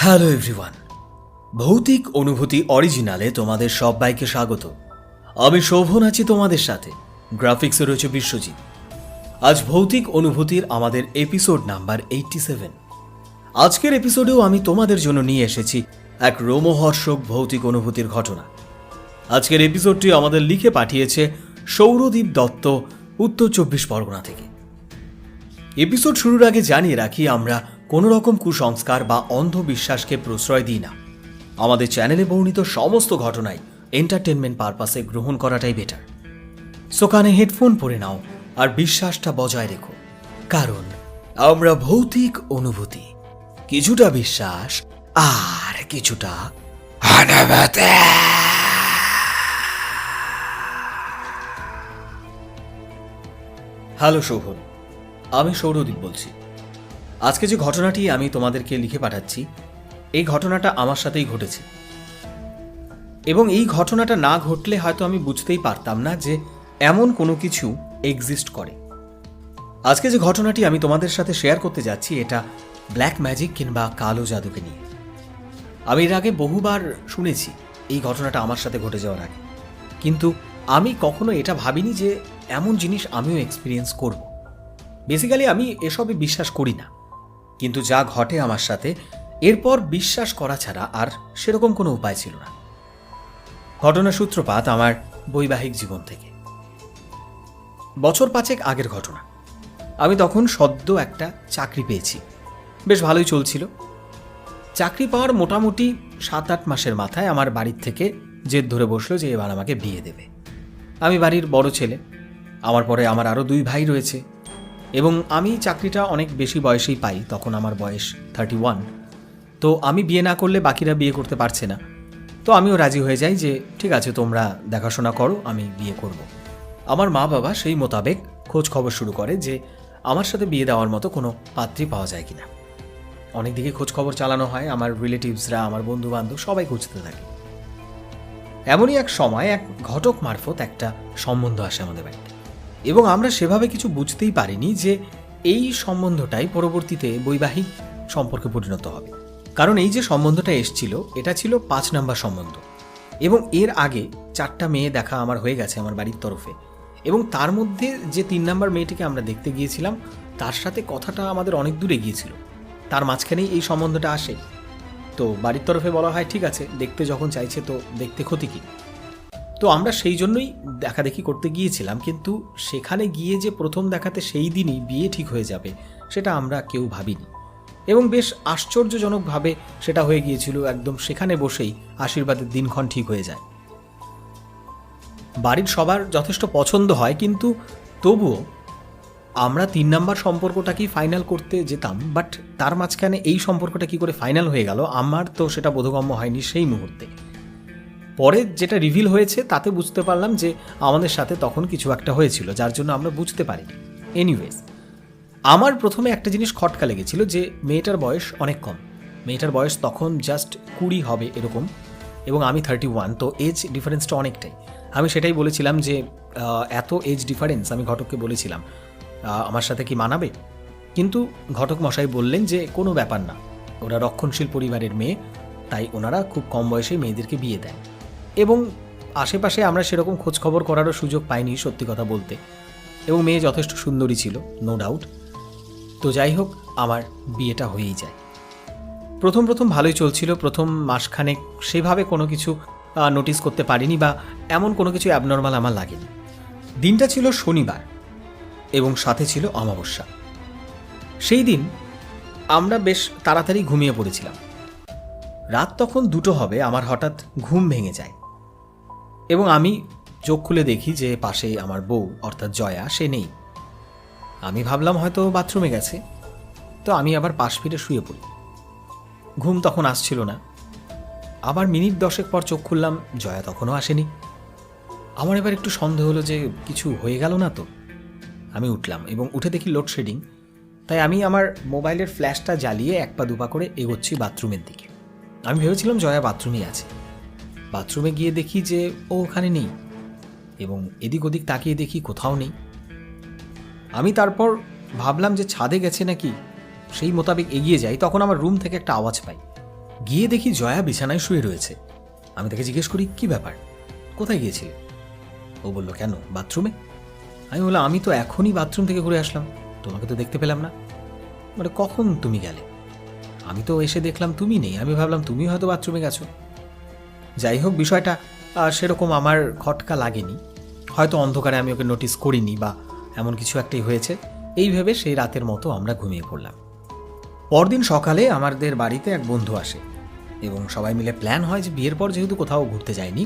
Hello everyone ভৌতিক অনুভূতি অরিজিনালে তোমাদের সবাইকে স্বাগত। আমি শোভন আছি তোমাদের সাথে। গ্রাফিক্সে রয়েছে বিশ্বজিৎ। আজ ভৌতিক অনুভূতির আমাদের এপিসোড নাম্বার এইটটি সেভেন আজকের এপিসোডেও আমি তোমাদের জন্য নিয়ে এসেছি এক রোমহর্ষক ভৌতিক অনুভূতির ঘটনা। আজকের এপিসোডটি আমাদের লিখে পাঠিয়েছে সৌরদীপ দত্ত, উত্তর চব্বিশ পরগনা থেকে। এপিসোড শুরুর আগে জানিয়ে রাখি, আমরা কোনো রকম কুসংস্কার বা অন্ধবিশ্বাসকে প্রশ্রয় দিই না। আমাদের চ্যানেলে বর্ণিত সমস্ত ঘটনাই এন্টারটেনমেন্ট পারপাসে গ্রহণ করাটাই বেটার সো কানে হেডফোন পরে নাও আর বিশ্বাসটা বজায় রেখো। কারণ আমরা ভৌতিক অনুভূতি, কিছুটা বিশ্বাস আর কিছুটা হ্যালো শোভন। আমি সৌরদীপ বলছি। আজকে যে ঘটনাটি আমি তোমাদেরকে লিখে পাঠাচ্ছি, এই ঘটনাটা আমার সাথেই ঘটেছে। এবং এই ঘটনাটা না ঘটলে হয়তো আমি বুঝতেই পারতাম না যে এমন কোনো কিছু এক্সিস্ট করে। আজকে যে ঘটনাটি আমি তোমাদের সাথে শেয়ার করতে যাচ্ছি, এটা ব্ল্যাক ম্যাজিক কিংবা কালো জাদুকে নিয়ে। আমি এর আগে বহুবার শুনেছি এই ঘটনাটা আমার সাথে ঘটে যাওয়ার আগে। কিন্তু আমি কখনো এটা ভাবিনি যে এমন জিনিস আমিও এক্সপিরিয়েন্স করব। বেসিক্যালি আমি এসবে বিশ্বাস করি না। কিন্তু যা ঘটে আমার সাথে, এরপর বিশ্বাস করা ছাড়া আর সেরকম কোনো উপায় ছিল না। ঘটনার সূত্রপাত আমার বৈবাহিক জীবন থেকে। বছর পাঁচেক আগের ঘটনা। আমি তখন সদ্য একটা চাকরি পেয়েছি। বেশ ভালোই চলছিল। চাকরি পাওয়ার মোটামুটি সাত আট মাসের মাথায় আমার বাড়ির থেকে জেদ ধরে বসল যে এবার আমাকে বিয়ে দেবে। আমি বাড়ির বড় ছেলে। আমার পরে আমার আরও দুই ভাই রয়েছে। এবং আমি চাকরিটা অনেক বেশি বয়সেই পাই, তখন আমার বয়স থার্টি ওয়ান তো আমি বিয়ে না করলে বাকিরা বিয়ে করতে পারছে না। তো আমিও রাজি হয়ে যাই যে, ঠিক আছে, তোমরা দেখাশোনা করো, আমি বিয়ে করব। আমার মা বাবা সেই মোতাবেক খোঁজ খবর শুরু করে যে, আমার সাথে বিয়ে দেওয়ার মতো কোনো পাত্রী পাওয়া যায় কিনা। অনেক দিকে খোঁজ খবর চালানো হয়, আমার রিলেটিভসরা আমার বন্ধু বান্ধব সবাই খুঁজতে থাকে। এমনই এক সময় এক ঘটক মারফত একটা সম্বন্ধ আসে আমাদের বাড়িতে। এবং আমরা সেভাবে কিছু বুঝতেই পারিনি যে এই সম্বন্ধটাই পরবর্তীতে বৈবাহিক সম্পর্কে পরিণত হবে। কারণ এই যে সম্বন্ধটা এসছিল, এটা ছিল পাঁচ নাম্বার সম্বন্ধ। এবং এর আগে চারটা মেয়ে দেখা আমার হয়ে গেছে আমার বাড়ির তরফে। এবং তার মধ্যে যে তিন নাম্বার মেয়েটিকে আমরা দেখতে গিয়েছিলাম, তার সাথে কথাটা আমাদের অনেক দূরে গিয়েছিল তার মাঝখানেই এই সম্বন্ধটা আসে। তো বাড়ির তরফে বলা হয়, ঠিক আছে, দেখতে যখন চাইছে তো দেখতে ক্ষতি কী? তো আমরা সেই জন্যই দেখাদেখি করতে গিয়েছিলাম, কিন্তু সেখানে গিয়ে যে প্রথম দেখাতে সেই দিনই বিয়ে ঠিক হয়ে যাবে, সেটা আমরা কেউ ভাবিনি। এবং বেশ আশ্চর্যজনকভাবে সেটা হয়ে গিয়েছিল, একদম সেখানে বসেই আশীর্বাদের দিনক্ষণ ঠিক হয়ে যায়। বাড়ির সবার যথেষ্ট পছন্দ হয়, কিন্তু তবুও আমরা তিন নাম্বার সম্পর্কটাকেই ফাইনাল করতে যেতাম বাট তার মাঝখানে এই সম্পর্কটা কি করে ফাইনাল হয়ে গেল, আমার তো সেটা বোধগম্য হয়নি সেই মুহূর্তে। পরে যেটা রিভিল হয়েছে, তাতে বুঝতে পারলাম যে আমাদের সাথে তখন কিছু একটা হয়েছিল, যার জন্য আমরা বুঝতে পারিনি। এনিওয়েজ আমার প্রথমে একটা জিনিস খটকা লেগেছিল যে মেয়েটার বয়স অনেক কম। মেয়েটার বয়স তখন জাস্ট কুড়ি হবে এরকম, এবং আমি থার্টি ওয়ান তো এজ ডিফারেন্সটা অনেকটাই। আমি সেটাই বলেছিলাম যে এত এজ ডিফারেন্স আমি ঘটককে বলেছিলাম আমার সাথে কি মানাবে? কিন্তু ঘটক মশাই বললেন যে, কোনো ব্যাপার না। ওরা রক্ষণশীল পরিবারের মেয়ে, তাই ওনারা খুব কম বয়সে মেয়েদেরকে বিয়ে দেন। এবং আশেপাশে আমরা সেরকম খোঁজ খবর করারও সুযোগ পাইনি, সত্যি কথা বলতে। এবং মেয়ে যথেষ্ট সুন্দরী ছিল নো ডাউট তো যাই হোক, আমার বিয়েটা হয়েই যায়। প্রথম প্রথম ভালোই চলছিল, প্রথম মাসখানেক সেভাবে কোনো কিছু নোটিস করতে পারিনি বা এমন কোনো কিছু অ্যাবনর্মাল আমার লাগেনি। দিনটা ছিল শনিবার এবং সাথে ছিল অমাবস্যা। সেই দিন আমরা বেশ তাড়াতাড়ি ঘুমিয়ে পড়েছিলাম। রাত তখন দুটো হবে, আমার হঠাৎ ঘুম ভেঙে যায়। এবং আমি চোখ খুলে দেখি যে পাশে আমার বউ, অর্থাৎ জয়া, সে নেই। আমি ভাবলাম হয়তো বাথরুমে গেছে। তো আমি আবার পাশ ফিরে শুয়ে পড়ি। ঘুম তখন আসছিল না। আবার মিনিট দশেক পর চোখ খুললাম, জয়া তখনও আসেনি। আমার এবার একটু সন্দেহ হলো যে কিছু হয়ে গেল না তো। আমি উঠলাম এবং উঠে দেখি লোডশেডিং। তাই আমি আমার মোবাইলের ফ্ল্যাশটা জ্বালিয়ে এক পা দুপা করে এগোচ্ছি বাথরুমের দিকে। আমি ভেবেছিলাম জয়া বাথরুমেই আছে। বাথরুমে গিয়ে দেখি যে ও ওখানে নেই এবং এদিক ওদিক তাকিয়ে দেখি কোথাও নেই। আমি তারপর ভাবলাম যে ছাদে গেছে নাকি, সেই মোতাবেক এগিয়ে যাই, তখন আমার রুম থেকে একটা আওয়াজ পাই। গিয়ে দেখি জয়া বিছানায় শুয়ে রয়েছে। আমি তাকে জিজ্ঞেস করি, কি ব্যাপার? কোথায় গিয়েছিলে? ও বলল, কেন, বাথরুমে? আমি বললাম, আমি তো এখনই বাথরুম থেকে ঘুরে আসলাম। তোমাকে তো দেখতে পেলাম না। মানে কখন তুমি গেলে? আমি তো এসে দেখলাম, তুমি নেই। আমি ভাবলাম, তুমি হয়তো বাথরুমে গেছো। যাই হোক, বিষয়টা সেরকম আমার খটকা লাগেনি। হয়তো অন্ধকারে আমি ওকে নোটিস করিনি বা এমন কিছু একটাই হয়েছে। এই ভেবে সেই রাতের মতো আমরা ঘুমিয়ে পড়লাম। পরদিন সকালে আমাদের বাড়িতে এক বন্ধু আসে এবং সবাই মিলে প্ল্যান হয় যে বিয়ের পর যেহেতু কোথাও ঘুরতে যায়নি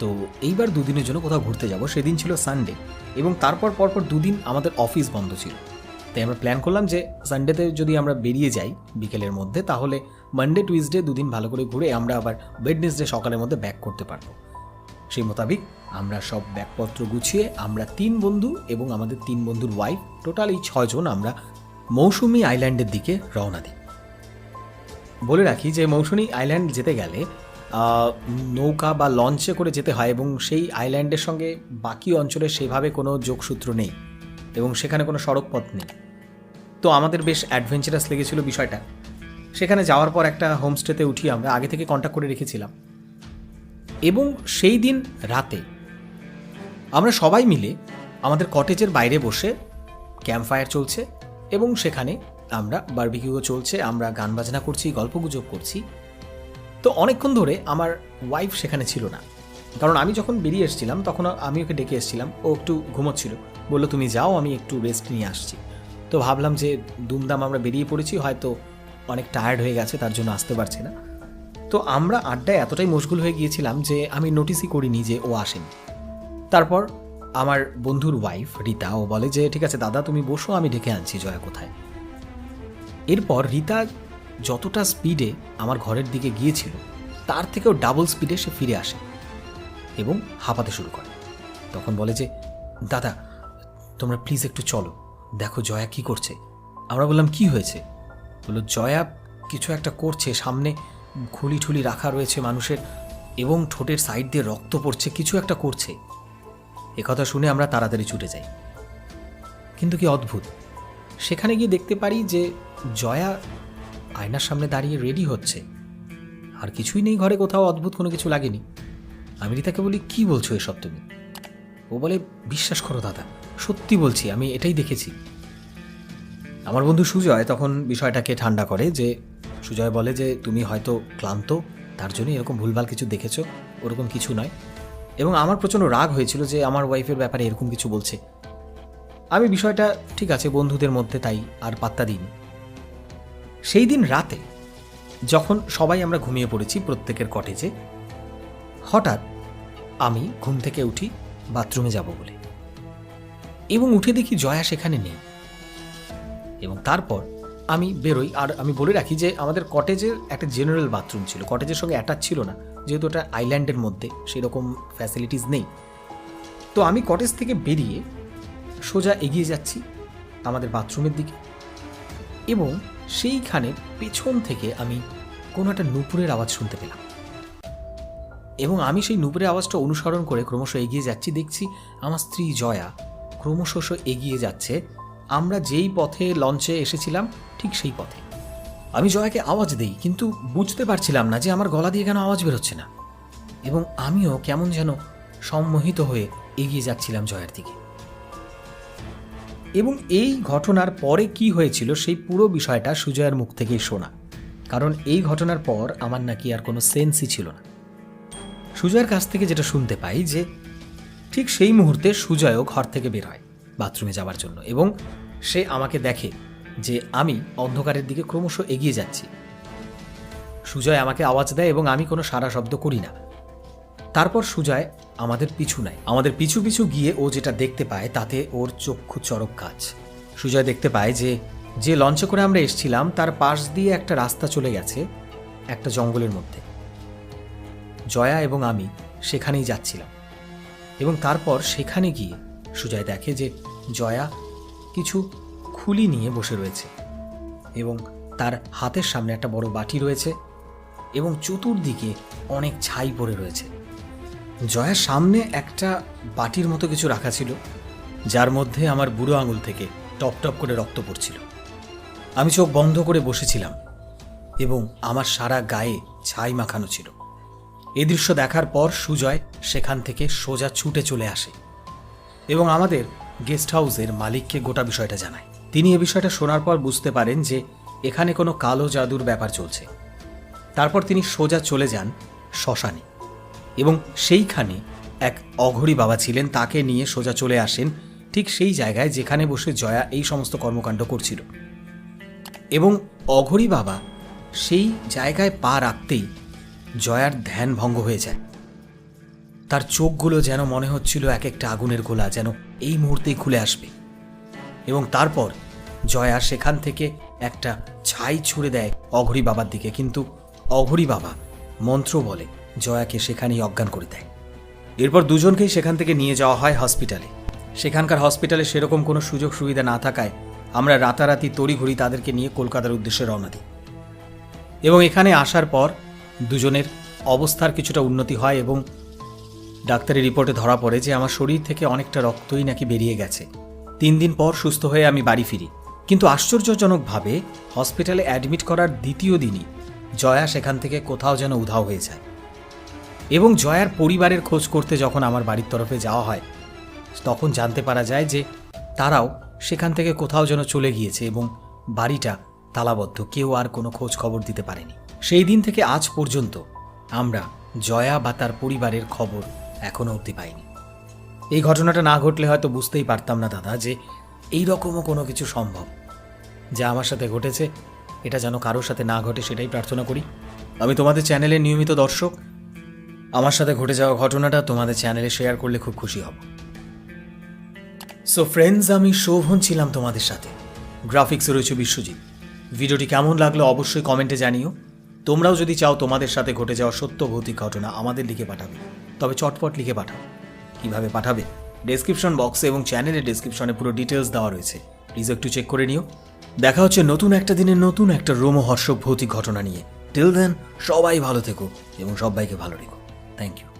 তো এইবার দুদিনের জন্য কোথাও ঘুরতে যাব। সেদিন ছিল সানডে এবং তারপর পরপর দুদিন আমাদের অফিস বন্ধ ছিল। তাই আমরা প্ল্যান করলাম যে সানডেতে যদি আমরা বেরিয়ে যাই বিকেলের মধ্যে, তাহলে মানডে টুইসডে দুদিন ভালো করে ঘুরে আমরা আবার ওয়েডনেসডে সকালের মধ্যে ব্যাক করতে পারব। সেই মোতাবিক আমরা সব ব্যাগপত্র গুছিয়ে আমরা তিন বন্ধু এবং আমাদের তিন বন্ধুর ওয়াইফ টোটাল এই ছয়জন আমরা মৌসুমি আইল্যান্ডের দিকে রওনা দিই। বলে রাখি যে মৌসুমি আইল্যান্ড যেতে গেলে নৌকা বা লঞ্চে করে যেতে হয় এবং সেই আইল্যান্ডের সঙ্গে বাকি অঞ্চলে সেভাবে কোনো যোগসূত্র নেই এবং সেখানে কোনো সড়কপথ নেই। তো আমাদের বেশ অ্যাডভেঞ্চারাস লেগেছিল বিষয়টা। সেখানে যাওয়ার পর একটা হোমস্টেতে উঠি আমরা, আগে থেকে কন্ট্যাক্ট করে রেখেছিলাম। এবং সেই দিন রাতে আমরা সবাই মিলে আমাদের কটেজের বাইরে বসে ক্যাম্প ফায়ার চলছে এবং সেখানে আমরা বারবিকিউও চলছে, আমরা গান বাজনা করছি গল্পগুজব করছি। তো অনেকক্ষণ ধরে আমার ওয়াইফ সেখানে ছিল না। কারণ আমি যখন বেরিয়ে এসেছিলাম, তখন আমি ওকে ডেকে এসেছিলাম, ও একটু ঘুমোচ্ছিল। বলল, তুমি যাও, আমি একটু রেস্ট নিয়ে আসছি। তো ভাবলাম যে দুমদাম আমরা বেরিয়ে পড়েছি, হয়তো অনেক টায়ার্ড হয়ে গেছে, তার জন্য আসতে পারছে না। তো আমরা আড্ডায় এতটাই মশগুল হয়ে গিয়েছিলাম যে আমি নোটিসই করিনি যে ও আসেনি। তারপর আমার বন্ধুর ওয়াইফ রীতা, ও বলে যে, ঠিক আছে দাদা, তুমি বসো, আমি ডেকে আনছি জয়া কোথায়? এরপর রীতা যতটা স্পিডে আমার ঘরের দিকে গিয়েছিল, তার থেকেও ডাবল স্পিডে সে ফিরে আসে এবং হাঁপাতে শুরু করে। তখন বলে যে, দাদা, তোমরা প্লিজ একটু চলো। দেখো জয়া কি করছে। আমরা বললাম, কি হয়েছে? বলল, জয়া কিছু একটা করছে। সামনে খুলি ঠুলি রাখা রয়েছে মানুষের এবং ঠোঁটের সাইড দিয়ে রক্ত পড়ছে। কিছু একটা করছে। একথা শুনে আমরা তাড়াতাড়ি ছুটে যাই। কিন্তু কি অদ্ভুত। সেখানে গিয়ে দেখতে পারি যে জয়া আয়নার সামনে দাঁড়িয়ে রেডি হচ্ছে। আর কিছুই নেই ঘরে, কোথাও অদ্ভুত কোনো কিছু লাগেনি। আমি রিতাকে বলি, কি বলছো এসব তুমি? ও বলে, বিশ্বাস করো দাদা সত্যি বলছি, আমি এটাই দেখেছি। আমার বন্ধু সুজয় তখন বিষয়টাকে ঠান্ডা করে যে, সুজয় বলে যে, তুমি হয়তো ক্লান্ত, তার জন্যই এরকম ভুলভাল কিছু দেখেছ, ওরকম কিছু নয়। এবং আমার প্রচণ্ড রাগ হয়েছিল যে, আমার ওয়াইফের ব্যাপারে এরকম কিছু বলছে। আমি বিষয়টা, ঠিক আছে, বন্ধুদের মধ্যে তাই আর পাত্তা দিন সেই দিন রাতে, যখন সবাই আমরা ঘুমিয়ে পড়েছি প্রত্যেকের কটেজে হঠাৎ আমি ঘুম থেকে উঠি বাথরুমে যাব বলে। এবং উঠে দেখি জয়া সেখানে নেই। এবং তারপর আমি বেরোই, আর আমি বলে রাখি যে আমাদের কটেজের একটা জেনারেল বাথরুম ছিল। কটেজের সঙ্গে অ্যাটাচ ছিল না, যেহেতু এটা আইল্যান্ডের মধ্যে, সেরকম ফ্যাসিলিটিস নেই। তো আমি কটেজ থেকে বেরিয়ে সোজা এগিয়ে যাচ্ছি আমাদের বাথরুমের দিকে। এবং সেইখানে পেছন থেকে আমি কোনো একটা নুপুরের আওয়াজ শুনতে পেলাম। এবং আমি সেই নুপুরের আওয়াজটা অনুসরণ করে ক্রমশ এগিয়ে যাচ্ছি, দেখছি আমার স্ত্রী জয়া ক্রমশ এগিয়ে যাচ্ছে। আমরা যেই পথে লঞ্চে এসেছিলাম, ঠিক সেই পথে। আমি জয়াকে আওয়াজ দেই, কিন্তু বুঝতে পারছিলাম না যে আমার গলা দিয়ে কেন আওয়াজ বেরোচ্ছে না। এবং আমিও কেমন যেন সম্মোহিত হয়ে এগিয়ে যাচ্ছিলাম জয়ার দিকে। এবং এই ঘটনার পরে কি হয়েছিল সেই পুরো বিষয়টা সুজয়ের মুখ থেকেই শোনা। কারণ এই ঘটনার পর আমার নাকি আর কোনো সেন্সই ছিল না। সুজয়ের কাছ থেকে যেটা শুনতে পাই যে ঠিক সেই মুহূর্তে সুজয়ও ঘর থেকে বের হয় বাথরুমে যাওয়ার জন্য এবং সে আমাকে দেখে যে আমি অন্ধকারের দিকে ক্রমশ এগিয়ে যাচ্ছি। সুজয় আমাকে আওয়াজ দেয় এবং আমি কোনো সারা শব্দ করি না। তারপর সুজয় আমাদের পিছু নেয়। আমাদের পিছু পিছু গিয়ে ও যেটা দেখতে পায় তাতে ওর চক্ষু চরক কাজ। সুজয় দেখতে পায় যে যে লঞ্চে করে আমরা এসেছিলাম তার পাশ দিয়ে একটা রাস্তা চলে গেছে একটা জঙ্গলের মধ্যে। জয়া এবং আমি সেখানেই যাচ্ছিলাম। এবং তারপর সেখানে গিয়ে সুজয় দেখে যে জয়া কিছু খুলি নিয়ে বসে রয়েছে এবং তার হাতের সামনে একটা বড় বাটি রয়েছে এবং চতুর্দিকে অনেক ছাই পড়ে রয়েছে। জয়ার সামনে একটা বাটির মতো কিছু রাখা ছিল, যার মধ্যে আমার বুড়ো আঙুল থেকে টপ টপ করে রক্ত পড়ছিল। আমি চোখ বন্ধ করে বসেছিলাম এবং আমার সারা গায়ে ছাই মাখানো ছিল। এ দৃশ্য দেখার পর সুজয় সেখান থেকে সোজা ছুটে চলে আসে এবং আমাদের গেস্ট হাউসের মালিককে গোটা বিষয়টা জানায়। তিনি এ বিষয়টা শোনার পর বুঝতে পারেন যে এখানে কোনো কালো জাদুর ব্যাপার চলছে। তারপর তিনি সোজা চলে যান শ্মশানে এবং সেইখানে এক অঘরী বাবা ছিলেন, তাকে নিয়ে সোজা চলে আসেন ঠিক সেই জায়গায় যেখানে বসে জয়া এই সমস্ত কর্মকাণ্ড করছিল। এবং অঘরী বাবা সেই জায়গায় পা রাখতেই জয়ার ধ্যান ভঙ্গ হয়ে যায়। তার চোখগুলো যেন মনে হচ্ছিল এক একটা আগুনের গোলা যেন এই মুহূর্তেই খুলে আসবে। এবং তারপর জয়া সেখান থেকে একটা ছাই ছুড়ে দেয় অঘরী বাবার দিকে। কিন্তু অঘরী বাবা মন্ত্র বলে জয়াকে সেখানেই অজ্ঞান করে দেয়। এরপর দুজনকেই সেখান থেকে নিয়ে যাওয়া হয় হসপিটালে। সেখানকার হসপিটালে সেরকম কোনো সুযোগ সুবিধা না থাকায় আমরা রাতারাতি তড়িঘড়ি তাদেরকে নিয়ে কলকাতার উদ্দেশ্যে রওনা দিই। এবং এখানে আসার পর দুজনের অবস্থার কিছুটা উন্নতি হয় এবং ডাক্তারি রিপোর্টে ধরা পড়ে যে আমার শরীর থেকে অনেকটা রক্তই নাকি বেরিয়ে গেছে। তিন দিন পর সুস্থ হয়ে আমি বাড়ি ফিরি। কিন্তু আশ্চর্যজনকভাবে হসপিটালে অ্যাডমিট করার দ্বিতীয় দিনই জয়া সেখান থেকে কোথাও যেন উধাও হয়ে যায়। এবং জয়ার পরিবারের খোঁজ করতে যখন আমার বাড়ির তরফে যাওয়া হয়, তখন জানতে পারা যায় যে তারাও সেখান থেকে কোথাও যেন চলে গিয়েছে এবং বাড়িটা তালাবদ্ধ। কেউ আর কোনো খোঁজ খবর দিতে পারেনি। সেই দিন থেকে আজ পর্যন্ত আমরা জয়া বা তার পরিবারের খবর এখনও অবধি পাইনি। এই ঘটনাটা না ঘটলে হয়তো বুঝতেই পারতাম না দাদা যে এই রকমও কোনো কিছু সম্ভব। যা আমার সাথে ঘটেছে, এটা যেন কারোর সাথে না ঘটে সেটাই প্রার্থনা করি। আমি তোমাদের চ্যানেলের নিয়মিত দর্শক। আমার সাথে ঘটে যাওয়া ঘটনাটা তোমাদের চ্যানেলে শেয়ার করলে খুব খুশি হব। সো ফ্রেন্ডস আমি শোভন ছিলাম তোমাদের সাথে। গ্রাফিক্সে রয়েছে বিশ্বজিৎ। ভিডিওটি কেমন লাগল অবশ্যই কমেন্টে জানিও। তোমরাও যদি চাও তোমাদের সাথে ঘটে যাওয়া সত্য ভৌতিক ঘটনা আমাদের লিখে পাঠাবে। তবে চটপট লিখে পাঠাও। কীভাবে পাঠাবে? ডেসক্রিপশন বক্সে এবং চ্যানেলের ডেসক্রিপশনে পুরো ডিটেলস দেওয়া রয়েছে। প্লিজ একটু চেক করে নিও। দেখা হচ্ছে নতুন একটা দিনের নতুন একটা রোমহর্ষক ভৌতিক ঘটনা নিয়ে। টিল দেন সবাই ভালো থেকো এবং সবাইকে ভালো রেখো। Thank you